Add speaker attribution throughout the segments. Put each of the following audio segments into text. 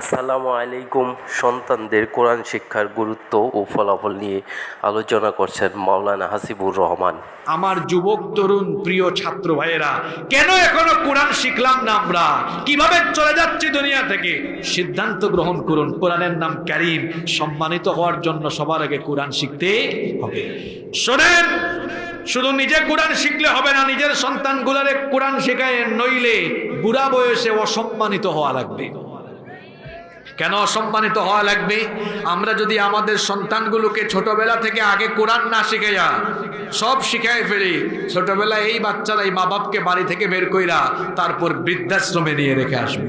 Speaker 1: আসসালামু আলাইকুম। সন্তানদের কোরআন শিক্ষার গুরুত্ব ও ফলাফল নিয়ে আলোচনা করছেন মাওলানা হাসিবুর রহমান।
Speaker 2: আমার যুবক, তরুণ, প্রিয় ছাত্র ভাইয়েরা, কেন এখনও কোরআন শিখলাম না আমরা? কীভাবে চলে যাচ্ছি দুনিয়া থেকে? সিদ্ধান্ত গ্রহণ করুন। কোরআনের নাম কারিম। সম্মানিত হওয়ার জন্য সবার আগে কোরআন শিখতে হবে। শোনেন, শুধু নিজে কোরআন শিখলে হবে না, নিজের সন্তানগুলারে কোরআন শেখায় নইলে বুড়া বয়সে অসম্মানিত হওয়া লাগবে। কেন অসম্মানিত হওয়া লাগবে? আমরা যদি আমাদের সন্তানগুলোকে ছোটবেলা থেকে আগে কোরআন না শিখাইয়া সব শিখাই ফেলি, ছোটবেলায় এই বাচ্চারা এই মা বাপকে বাড়ি থেকে বের কইরা তারপর বৃদ্ধাশ্রমে নিয়ে রেখে আসবে।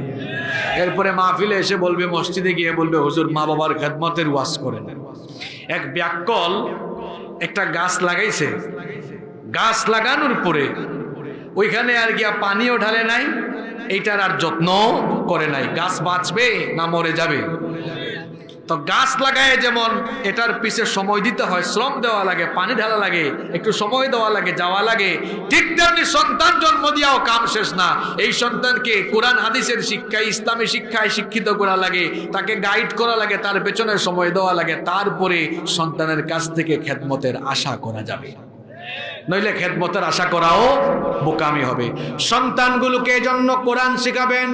Speaker 2: এরপরে মাহফিলে এসে বলবে, মসজিদে গিয়ে বলবে, হুজুর মা বাবার খেদমতের ওয়াজ করেন। এক ব্যাকল একটা গাছ লাগাইছে। গাছ লাগানোর পরে ওইখানে আর গিয়া পানিও ঢালে নাই, এইটার আর যত্ন করে নাই। গাছ বাঁচবে না মরে যাবে? তো গাছ লাগায় যেমন এটার পিছে সময় দিতে হয়, শ্রম দেওয়া লাগে, পানি ঢালা লাগে, একটু সময় দেওয়া লাগে, যাওয়া লাগে, ঠিক তেমনি সন্তান জন্ম দিয়াও কাম শেষ না। এই সন্তানকে কোরআন, হাদিসের শিক্ষায়, ইসলামী শিক্ষায় শিক্ষিত করা লাগে, তাকে গাইড করা লাগে, তার পেছনে সময় দেওয়া লাগে, তারপরে সন্তানের কাছ থেকে খেদমতের আশা করা যাবে। নইলে খেদমতের আশা করাও বোকামি হবে। সন্তানগুলোকে জন্য কোরআন শেখাবেন?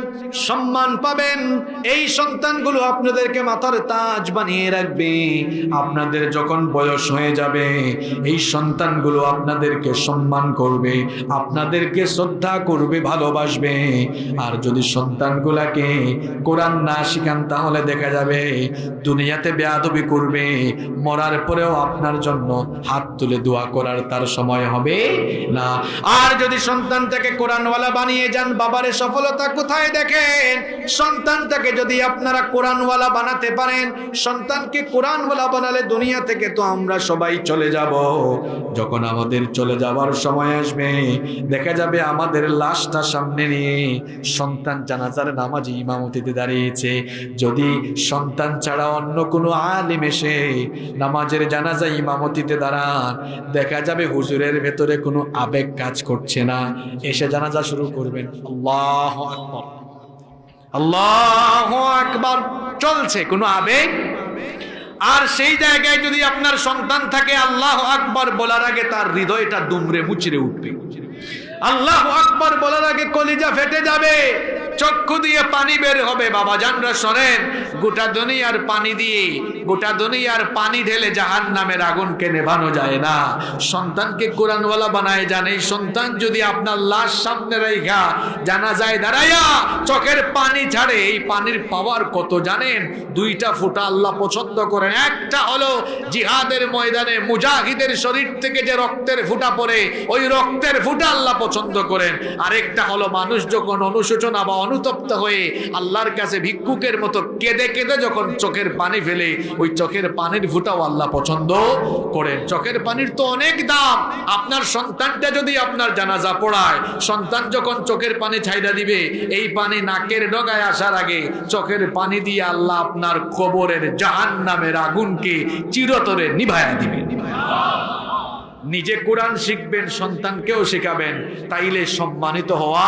Speaker 2: সম্মান পাবেন। এই সন্তানগুলো আপনাদেরকে মাথার তাজ বানিয়ে রাখবে। আপনাদের যখন বয়স হয়ে যাবে, এই সন্তানগুলো আপনাদেরকে সম্মান করবে, আপনাদেরকে শ্রদ্ধা করবে, ভালোবাসবে। আর যদি সন্তানগুলাকে কোরআন না শিখান, তাহলে দেখা যাবে দুনিয়াতে বেয়াদবি করবে। মরার পরেও আপনার জন্য হাত তুলে দোয়া করার তার সময় হবে না। আর যদি সন্তানটাকে কোরআনওয়ালা বানিয়ে যান, বাবারে সফলতা কোথায় দেখেন? সন্তানটাকে যদি আপনারা কোরআনওয়ালা বানাতে পারেন, সন্তানকে কোরআনওয়ালা বানালে দুনিয়া থেকে তো আমরা সবাই চলে যাব। যখন আমাদের চলে যাবার সময় আসবে, দেখা যাবে আমাদের লাশটা সামনে নিয়ে সন্তান জানাজার নামাজি ইমামতিতে দাঁড়িয়েছে। যদি সন্তান ছাড়া অন্য কোনো আলিম এসে নামাজের জানাজা ইমামতিতে দাঁড়ান, দেখা যাবে হুজুরের ভেতরে কোনো আবেগ কাজ করছে না। এসে জানাজা শুরু করবেন। আল্লাহ আকবর। আল্লাহ আকবর। চলছে কোনো আবেগ? আর সেই জায়গায় যদি আপনার সন্তান থাকে, আল্লাহ আকবর বলার আগে তার হৃদয়টা দুমড়ে মুচড়ে উঠবে। আল্লাহ আকবর বলার আগে কলিজা ফেটে যাবে। চক্ষু দিয়ে পানি বের হবে, বাবা জানরা শোনেন। গোটা দুনিয়ার পানি দিয়ে, গোটা দুনিয়ার পানি ঢেলে জাহান নামের আগুনকে নেভানো যায় না। সন্তানকে কোরআনওয়ালা বানায় যান, এই সন্তান যদি আপনার লাশ সামনে রেখা জানা যায় দাঁড়াইয়া চোখের পানি ছাড়ে, এই পানির পাওয়ার কত জানেন? দুইটা ফুটা আল্লাহ পছন্দ করেন। একটা হলো জিহাদের ময়দানে মুজাহিদের শরীর থেকে যে রক্তের ফুটা পড়ে, ওই রক্তের ফুটা আল্লাহ পছন্দ করেন। আরেকটা হলো মানুষ যখন অনুশোচনা বা অনুতপ্ত হয়ে আল্লাহর কাছে ভিক্ষুকের মতো কেঁদে কেঁদে যখন চোখের পানি ফেলে, ওই চোখের পানির ফুটাও আল্লাহ পছন্দ করেন। চোখের পানির তো অনেক দাম। আপনার সন্তানটা যদি আপনার জানাজা পড়ায়, সন্তান যখন চোখের পানি ছাইড়া দিবে, এই পানি নাকের ডগায় আসার আগে চোখের পানি দিয়ে আল্লাহ আপনার কবরের জাহান নামের আগুনকে চিরতরে নিভায়া দিবে নিজে কোরআন শিখবেন, সন্তানকেও শেখাবেন, তাইলে সম্মানিত হওয়া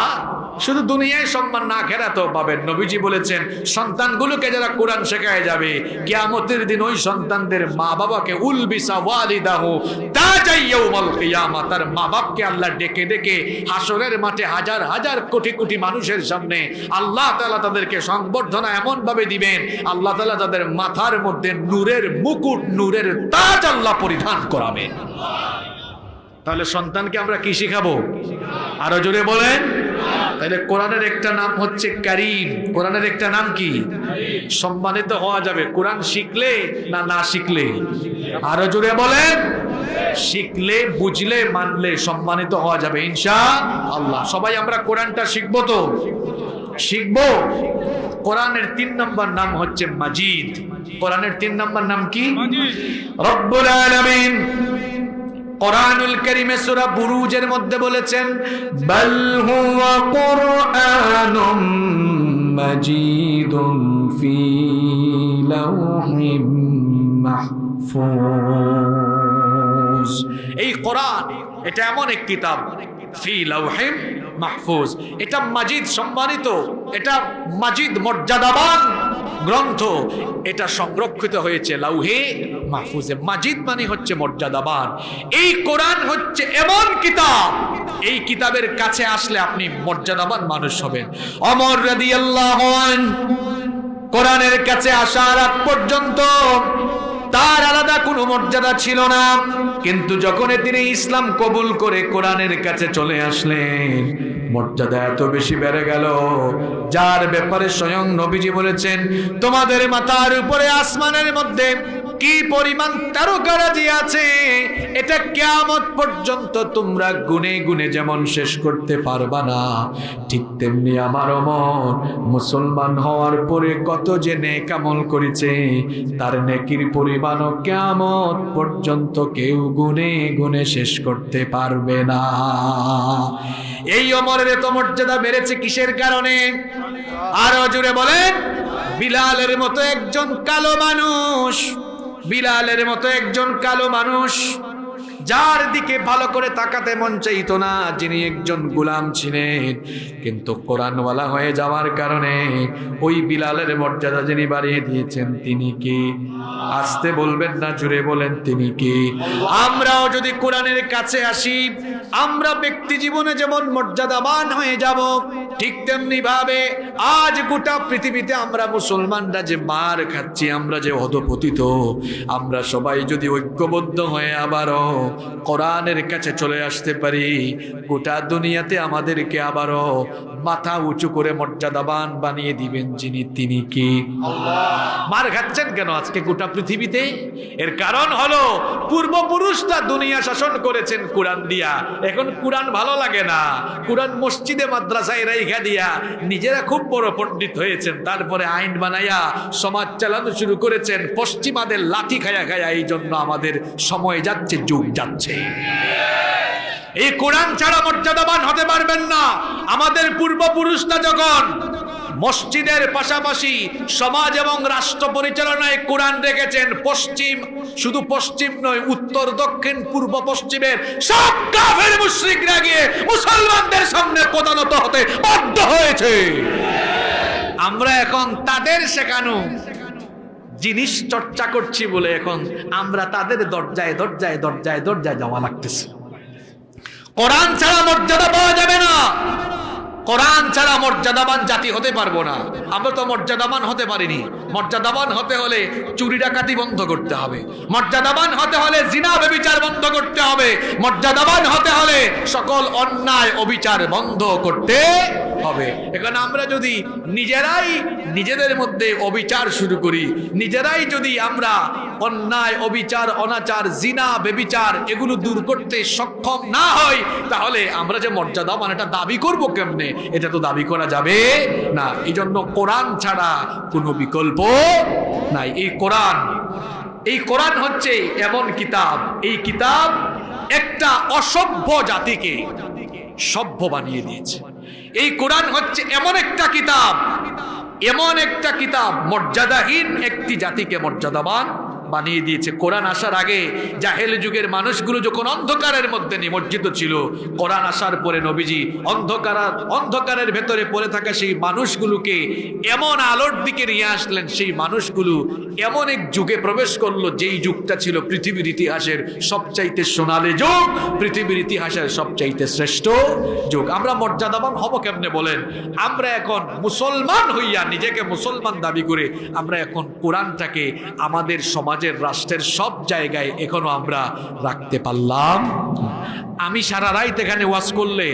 Speaker 2: শুধু দুনিয়ায় সম্মান না খেরাতো পাবেন। নবীজি বলেছেন, সন্তানগুলোকে যারা কোরআন শেখায় যাবে, কিয়ামতের দিন ওই সন্তানদের মা বাবাকে উলবিসা ওয়ালিদাহু তাজাইয়াউমাল কিয়ামা, তার মা বাপকে আল্লাহ ডেকে ডেকে হাসরের মাঠে হাজার হাজার কোটি কোটি মানুষের সামনে আল্লাহ তাআলা তাদেরকে সংবর্ধনা এমন ভাবে দিবেন, আল্লাহ তাআলা তাদের মাথার মধ্যে নূরের মুকুট, নূরের তাজ আল্লাহ পরিধান করাবেন। তাহলে সন্তানকে আমরা কি শিখাবো? আরও জোরে বলেন। তাহলে কোরআনের একটা নাম হচ্ছে কারিম কোরআনের একটা নাম কি? সম্মানিত হওয়া যাবে। কোরআন শিখলে না না শিখলে? আরও জোরে বলেন। শিখলে বুঝলে মানলে সম্মানিত হওয়া যাবে ইনশা আল্লাহ সবাই আমরা কোরআনটা শিখব তো? শিখব? কোরআনের তিন নম্বর নাম হচ্ছে মাজিদ। কোরআনের তিন নম্বর নাম কি? রব্বুল আলামিন। কোরআনুল কারীমে সূরা বুরুজের মধ্যে বলেছেন, বাল হুয়া কুরআনুম মাজিদুন ফি লাওহিম মাহফুজ। এই কোরআন, এটা এমন এক কিতাব, ফি মাহফুজ। এটা মাজিদ সম্মানিত, এটা মাজিদ মর্যাদাবান গ্রন্থ। এটা সংরক্ষিত হয়েছে লাউহে মাহফুজে মাজিদ মানে হচ্ছে মর্যাদাবান। এই কোরআন হচ্ছে এমন কিতাব, এই কিতাবের কাছে আসলে আপনি মর্যাদাবান মানুষ হবেন। অমর রাদিয়াল্লাহু কোরআনের কাছে আসার আগ পর্যন্ত তার আলাদা কোনো মর্যাদা ছিল না। কিন্তু যখন তিনি ইসলাম কবুল করে কোরআনের কাছে চলে আসলেন, মর্যাদা এত বেশি বেড়ে গেল, যার ব্যাপারে স্বয়ং নবীজি বলেছেন, তোমাদের মাথার উপরে আসমানের মধ্যে কি পরিমাণ তারকারাজি আছে? এটা কেয়ামত পর্যন্ত তোমরা গুনে গুনে যেমন শেষ করতে পারবা না, ঠিক তেমনি আমার মন মুসলমান হওয়ার পরে কত যে নেক আমল করেছে, তার নেকির পরিমাণও কেয়ামত পর্যন্ত কেউ গুনে গুনে শেষ করতে পারবে না। এই অমরের এত মর্যাদা বেড়েছে কিসের কারণে? আরও জুড়ে বলেন, বিলালের মতো একজন কালো মানুষ বিলালের মতো একজন কালো মানুষ, যার দিকে ভালো করে তাকাতে মন চাইতো না, যিনি একজন গোলাম ছিলেন। কিন্তু কোরআনওয়ালা হয়ে যাওয়ার কারণে ওই বিলালের মর্যাদা যিনি বাড়িয়ে দিয়েছেন, তিনি কি? আসতে বলবেন না, জুড়ে বলেন তিনি কি? আমরাও যদি কোরআনের কাছে আসি, আমরা ব্যক্তি জীবনে যেমন মর্যাদাবান হয়ে যাব ঠিক তেমনি ভাবে আজ গোটা পৃথিবীতে আমরা মুসলমানরা যে মার খাচ্ছি আমরা যে অধপতিত আমরা সবাই যদি ঐক্যবদ্ধ হয়ে আবারও কোরআনের কাছে চলে আসতে পারি গোটা দুনিয়াতে আমাদেরকে আবারও মাথা উঁচু করে মর্যাদাবান বানিয়ে দিবেন যিনি তিনি কি? মার খাচ্ছেন কেন আজকে গোটা পৃথিবীতে? এর কারণ হলো পূর্বপুরুষরা দুনিয়া শাসন করেছেন কোরআন দিয়া। এখন কোরআন ভালো লাগে না। কোরআন মসজিদে মাদ্রাসায় রাইখা দিয়া নিজেরা খুব বড় পণ্ডিত হয়েছেন। তারপরে আইন বানাইয়া সমাজ চালানো শুরু করেছেন। পশ্চিমাদের লাঠি খায়া খায়া এই জন্য আমাদের সময় যাচ্ছে, যুগ যাচ্ছে। এই কোরআন ছাড়া মর্যাদাবান হতে পারবেন না। আমাদের পূর্বপুরুষরা যখন মসজিদের পাশাপাশি সমাজ এবং রাষ্ট্র পরিচালনায় কোরআন রেখেছেন পশ্চিম, শুধু পশ্চিম নয়, উত্তর, দক্ষিণ, পূর্ব, পশ্চিমের সব কাফের মুশরিকরা গিয়ে মুসলমানদের সামনে প্রধানত হতে বাধ্য হয়েছে। আমরা এখন তাদের শেখানো জিনিস চর্চা করছি বলে এখন আমরা তাদের দরজায় দরজায় দরজায় দরজায় যাওয়া লাগতেছে। কোরআন ছাড়া মর্যাদা পাওয়া যাবে না। কোরআন ছাড়া মর্যাদাবান জাতি হতে পারব না। আমরা তো মর্যাদাবান হতে পারিনি। মর্যাদাবান হতে হলে চুরি ডাকাতি বন্ধ করতে হবে। মর্যাদাবান হতে হলে জিনা বেবিচার বন্ধ করতে হবে। মর্যাদাবান হতে হলে সকল অন্যায় অবিচার বন্ধ করতে হবে। এখানে আমরা যদি নিজেরাই নিজেদের মধ্যে অবিচার শুরু করি, নিজেরাই যদি আমরা অন্যায়, অবিচার, অনাচার, জিনা, বেবিচার এগুলো দূর করতে সক্ষম না হই, তাহলে আমরা যে মর্যাদা মানে এটা দাবি করব কেমনে? এটা তো দাবি করা যাবে না। এই জন্য কোরআন ছাড়া কোনো বিকল্প নাই। এই কোরআন এই কোরআন হচ্ছে এমন কিতাব। এই কিতাব একটা অসভ্য জাতিকে সভ্য বানিয়ে দিয়েছে। এই কোরআন হচ্ছে এমন একটা কিতাব এমন একটা কিতাব মর্যাদাহীন একটি জাতিকে মর্যাদাবান বানিয়ে দিয়েছে। কোরআন আসার আগে জাহেল যুগের মানুষগুলো যখন অন্ধকারের মধ্যে নিমজ্জিত ছিল, কোরআন আসার পরে নবীজি অন্ধকার, অন্ধকারের ভেতরে পড়ে থাকা সেই মানুষগুলোকে এমন আলোর দিকে নিয়ে আসলেন, সেই মানুষগুলো এমন এক যুগে প্রবেশ করল, যেই যুগটা ছিল পৃথিবীর ইতিহাসের সবচাইতে সোনালী যুগ, পৃথিবীর ইতিহাসের সবচাইতে শ্রেষ্ঠ যুগ। আমরা মর্যাদাবান হব কেমনে বলেন? আমরা এখন মুসলমান হইয়া নিজেকে মুসলমান দাবি করে আমরা এখন কোরআনটাকে আমাদের সমাজের রাষ্ট্রের সব জায়গায় এখনও আমরা রাখতে পারলাম। আমি সারা রাত এখানে ওয়াজ করলে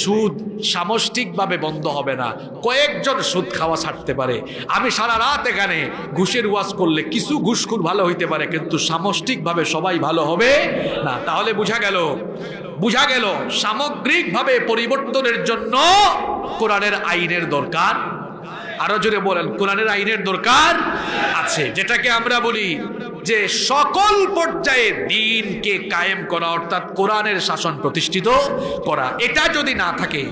Speaker 2: সুদ সামষ্টিকভাবে বন্ধ হবে না। কয়েকজন সুদ খাওয়া ছাড়তে পারে। আমি সারা রাত এখানে ঘুষের ওয়াজ করলে কিছু ঘুষখুর ভালো হইতে পারে, কিন্তু সামষ্টিকভাবে সবাই ভালো হবে না। তাহলে বোঝা গেল বোঝা গেল সামগ্রিকভাবে পরিবর্তনের জন্য কোরআনের আইনের দরকার। আরও জোরে বলেন, কোরআনের আইনের দরকার আছে। যেটাকে আমরা বলি যে সকল পর্যায়ে দিনকে কায়েম করা, অর্থাৎ কোরআনের শাসন প্রতিষ্ঠিত করা, এটা যদি না থাকে,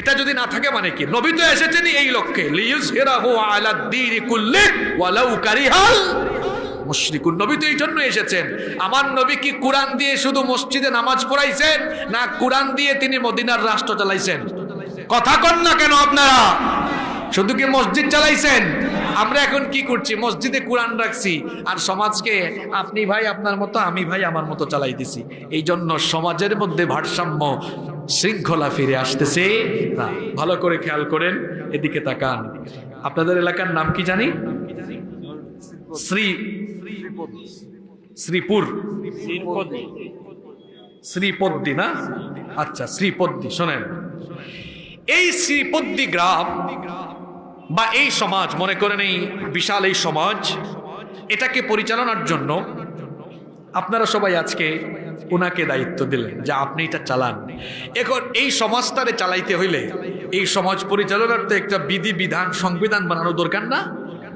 Speaker 2: এটা যদি না থাকে মানে কি? নবী তো এসেছেন এই লক্ষ্যে। মুশরিকুন। নবী তো এই জন্য এসেছেন। আমার নবী কি কোরআন দিয়ে শুধু মসজিদে নামাজ পড়াইছেন, না কোরআন দিয়ে তিনি মদিনার রাষ্ট্র চালাইছেন? কথা কন না কেন আপনারা? শুধু কি মসজিদ চালাইছেন? আমরা এখন কি করছি? মসজিদে কোরআন রাখছি আর সমাজকে আপনি ভাই আপনার মতো, আমি ভাই আমার মতো চালাই দিছি। এই জন্য সমাজের মধ্যে ভারসাম্য শৃঙ্খলা ফিরে আসতেছে না। ভালো করে খেয়াল করেন, এদিকে তাকান। আপনাদের এলাকার নাম কি জানি? শ্রী শ্রীপুর। শ্রীপদ্দি না? আচ্ছা শ্রীপদ্দি, শোনেন। এই শ্রীপদ্দি গ্রাম বা এই সমাজ, মনে করেন এই বিশাল এই সমাজ, এটাকে পরিচালনার জন্য আপনারা সবাই আজকে ওনাকে দায়িত্ব দিলেন যে আপনি এটা চালান। এখন এই সমাজটারে চালাইতে হইলে এই সমাজ পরিচালনার তো একটা বিধি, বিধান, সংবিধান বানানো দরকার না।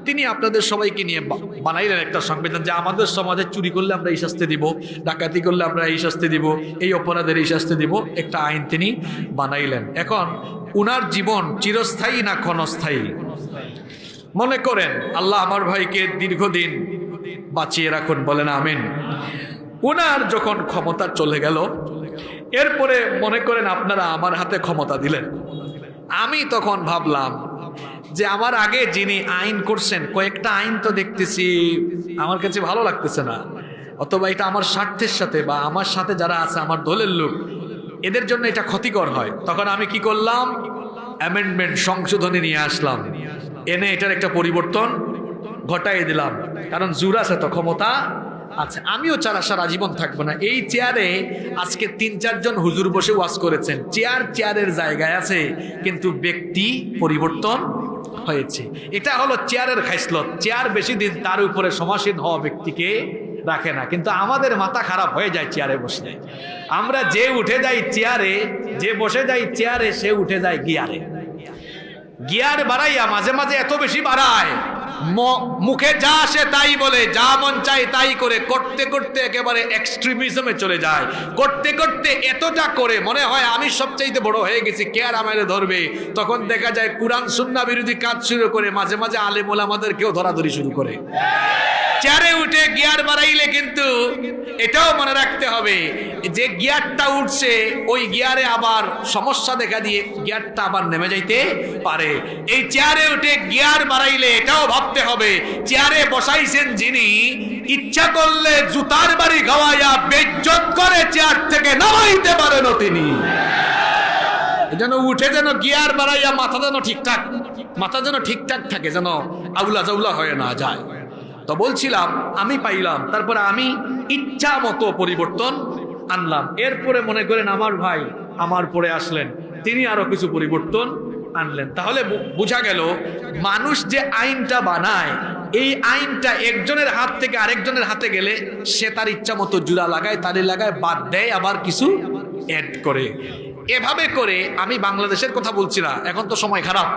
Speaker 2: তিনি আপনাদের সবাইকে নিয়ে বানাইলেন একটা সংবিধান যে আমাদের সমাজে চুরি করলে আমরা এই শাস্তি দিব, ডাকাতি করলে আমরা এই শাস্তি দিব, এই অপরাধের এই শাস্তি দিব, একটা আইন তিনি বানাইলেন। এখন উনার জীবন চিরস্থায়ী না ক্ষণস্থায়ী? মনে করেন, আল্লাহ আমার ভাইকে দীর্ঘদিন বাঁচিয়ে রাখুন বলেন আমিন। ওনার যখন ক্ষমতা চলে গেল, এরপরে মনে করেন আপনারা আমার হাতে ক্ষমতা দিলেন। আমি তখন ভাবলাম যে আমার আগে যিনি আইন করছেন, কয়েকটা আইন তো দেখতেছি, আমার কাছে ভালো লাগতেছে না। অথবা এটা আমার স্বার্থের সাথে বা আমার সাথে যারা আছে, আমার দলের লোক, এদের জন্য এটা ক্ষতিকর হয়। তখন আমি কি করলাম? অ্যামেন্ডমেন্ট সংশোধনী নিয়ে আসলাম। এনে এটার একটা পরিবর্তন ঘটাই দিলাম। কারণ জোর আছে তো ক্ষমতা আচ্ছা আমিও চার সারা জীবন থাকব না। এই চেয়ারে আজকে তিন চারজন হুজুর বসে ওয়াজ করেছেন। চেয়ার চেয়ারের জায়গায় আছে, কিন্তু ব্যক্তি পরিবর্তন হয়েছে। এটা হলো চেয়ারের খাইসলত। চেয়ার বেশি দিন তার উপরে সমাসীন হওয়া ব্যক্তিকে রাখে না। কিন্তু আমাদের মাথা খারাপ হয়ে যায় চেয়ারে বসে। আমরা যে উঠে যাই চেয়ারে যে বসে যাই চেয়ারে সে উঠে যায় গিয়ারে গিয়ার বাড়াইয়া মাঝে মাঝে এত বেশি বাড়ায়। মুখে যা আসে তাই বলে, যা মন চাই তাই করে, করতে করতে একেবারে এক্সট্রিমিজমে চলে যায়। করতে করতে এতটা করে, মনে হয় আমি সবচাইতে বড় হয়ে গেছি, কে আর আমারে ধরবে? তখন দেখা যায় কোরআন সুন্না বিরোধী কাজ শুরু করে, মাঝে মাঝে আলেমুল আমাদের কেউ ধরাধরি শুরু করে। চেয়ারে উঠে গিয়ার বাড়াইলে কিন্তু এটাও মনে রাখতে হবে যে গিয়ারটা উঠছে, ওই গিয়ারে আবার সমস্যা দেখা দিয়ে গিয়ারটা আবার নেমে যাইতে পারে। এই চেয়ারে উঠে গিয়ার বাড়াইলে এটাও ভাবতে হবে, চেয়ারে বসাইছেন যিনি, ইচ্ছা করলে জুতার বাড়ি গাওয়াইয়া বেজ্জত করে চেয়ার থেকে নামাইতে পারেন তিনি। যেন উঠে যেন গিয়ার বাড়াইয়া মাথা যেন ঠিকঠাক, মাথা যেন ঠিকঠাক থাকে, যেন আউলা জাউলা হয়ে না যায়। তো বলছিলাম, আমি পাইলাম। তারপরে আমি ইচ্ছা মতো পরিবর্তন আনলাম। এরপরে মনে করেন আমার ভাই আমার পরে আসলেন। তিনি আরও কিছু পরিবর্তন আনলেন। তাহলে বোঝা গেল, মানুষ যে আইনটা বানায়, এই আইনটা একজনের হাত থেকে আরেকজনের হাতে গেলে সে তার ইচ্ছা মতো জুড়া লাগায় তালি লাগায় বাদ দেয়, আবার কিছু অ্যাড করে। এভাবে করে আমি বাংলাদেশের কথা বলছি না। এখন তো সময় খারাপ।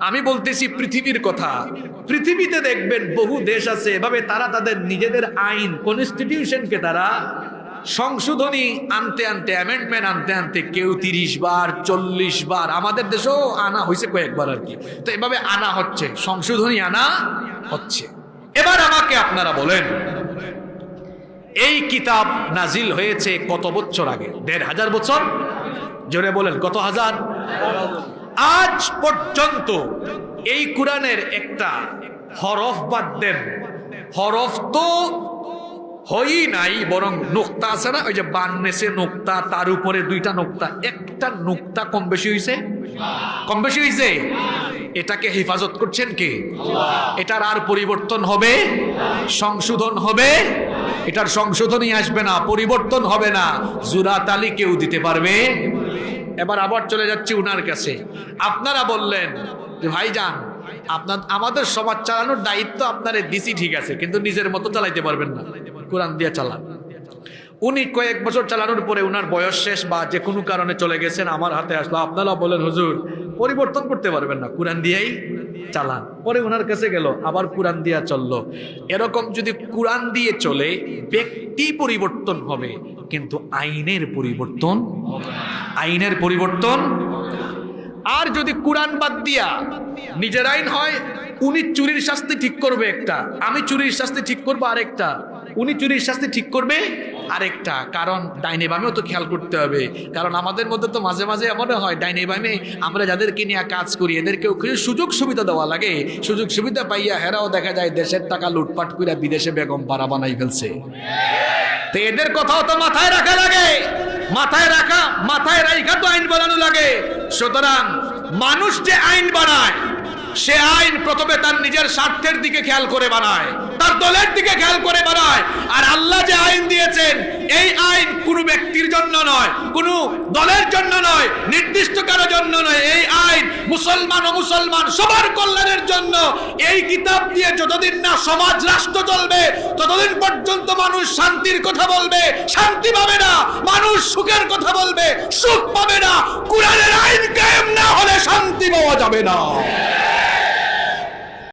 Speaker 2: আমি বলতেছি পৃথিবীর কথা। পৃথিবীতে দেখবেন বহু দেশ আছে, এভাবে তারা তাদের নিজেদের আইন কনস্টিটিউশনকে তারা সংশোধনী আনতে আনতে অ্যামেন্ডমেন্ট আনতে আনতে কেউ তিরিশ বার, চল্লিশ বার, আমাদের দেশেও আনা হয়েছে কয়েকবার আর কি। তো এভাবে আনা হচ্ছে, সংশোধনী আনা হচ্ছে। এবার আমাকে আপনারা বলেন, এই কিতাব নাজিল হয়েছে কত বছর আগে? দেড় হাজার বছর? জোরে বলেন, কত হাজার? আজ পর্যন্ত এই কোরআনের একটা হরফ বাদ দেন। হরফ তো হই নাই, বরং নোক্তা আছে না? ওই যে বান্নেসে নোক্তা, তার উপরে দুইটা নোক্তা, একটা নোক্তা কম বেশি হয়েছে কম বেশি হয়েছে এটাকে হেফাজত করছেন কে? এটার আর পরিবর্তন হবে? সংশোধন হবে? এটার সংশোধনই আসবে না, পরিবর্তন হবে না। জুরাত আলী কেউ দিতে পারবে? এবার আবার চলে যাচ্ছি উনার কাছে। আপনারা বললেন যে ভাইজান, আপনার, আমাদের সমাজ চালানোর দায়িত্ব আপনার দিছি ঠিক আছে, কিন্তু নিজের মতো চালাইতে পারবেন না। কোরআন দিয়ে চালান। উনি কয়েক বছর চালানোর পরে উনার বয়স শেষ বা যে কোনো কারণে চলে গেছেন, আমার হাতে আসলো। আপনারা বলেন, হুজুর, পরিবর্তন করতে পারবেন না, কোরআন দিয়েই চালান। পরে ওনার কাছে গেল, আবার কোরআন দিয়া চলল। এরকম যদি কোরআন দিয়ে চলে, ব্যক্তি পরিবর্তন হবে, কিন্তু আইনের পরিবর্তন আইনের পরিবর্তন আর যদি কোরআন বাদ দিয়া নিজের আইন হয়, উনি চুরির শাস্তি ঠিক করবে একটা। আমি চুরির শাস্তি ঠিক করব আরেকটা। উনি চুরির শাস্তি ঠিক করবে আরেকটা। কারণ ডাইনে বামেও তো খেয়াল করতে হবে। কারণ আমাদের মধ্যে তো মাঝে মাঝে এমনও হয়, ডাইনে বামে আমরা যাদেরকে নিয়ে কাজ করি, এদেরকেও কিছু সুযোগ সুবিধা দেওয়া লাগে। সুযোগ সুবিধা পাইয়া হেরাও দেখা যায় দেশের টাকা লুটপাট করে বিদেশে বেগম পাড়া বানাই ফেলছে। তো এদের কথাও তো মাথায় রাখা লাগে। মাথায় রাখা মাথায় রাখা তো আইন বানানো লাগে। সুতরাং মানুষ যে আইন বানায়, সে আইন প্রথমে তার নিজের স্বার্থের দিকে খেয়াল করে বানায়, তার দলের দিকে খেয়াল করে বানায়। আর আল্লাহ যে আইন দিয়েছেন এই আইন কোনো ব্যক্তির জন্য নয়, কোনো দলের জন্য নয়, নির্দিষ্ট কারও জন্য নয়। এই আইন মুসলমান ও মুসলমান সবার কল্যাণের জন্য। এই কিতাব দিয়ে যতদিন না সমাজ রাষ্ট্র চলবে, ততদিন পর্যন্ত মানুষ শান্তির কথা বলবে, শান্তি পাবে না, মানুষ সুখের কথা বলবে, সুখ পাবে না। কোরআনের আইন কায়েম না হলে শান্তি পাওয়া যাবে না।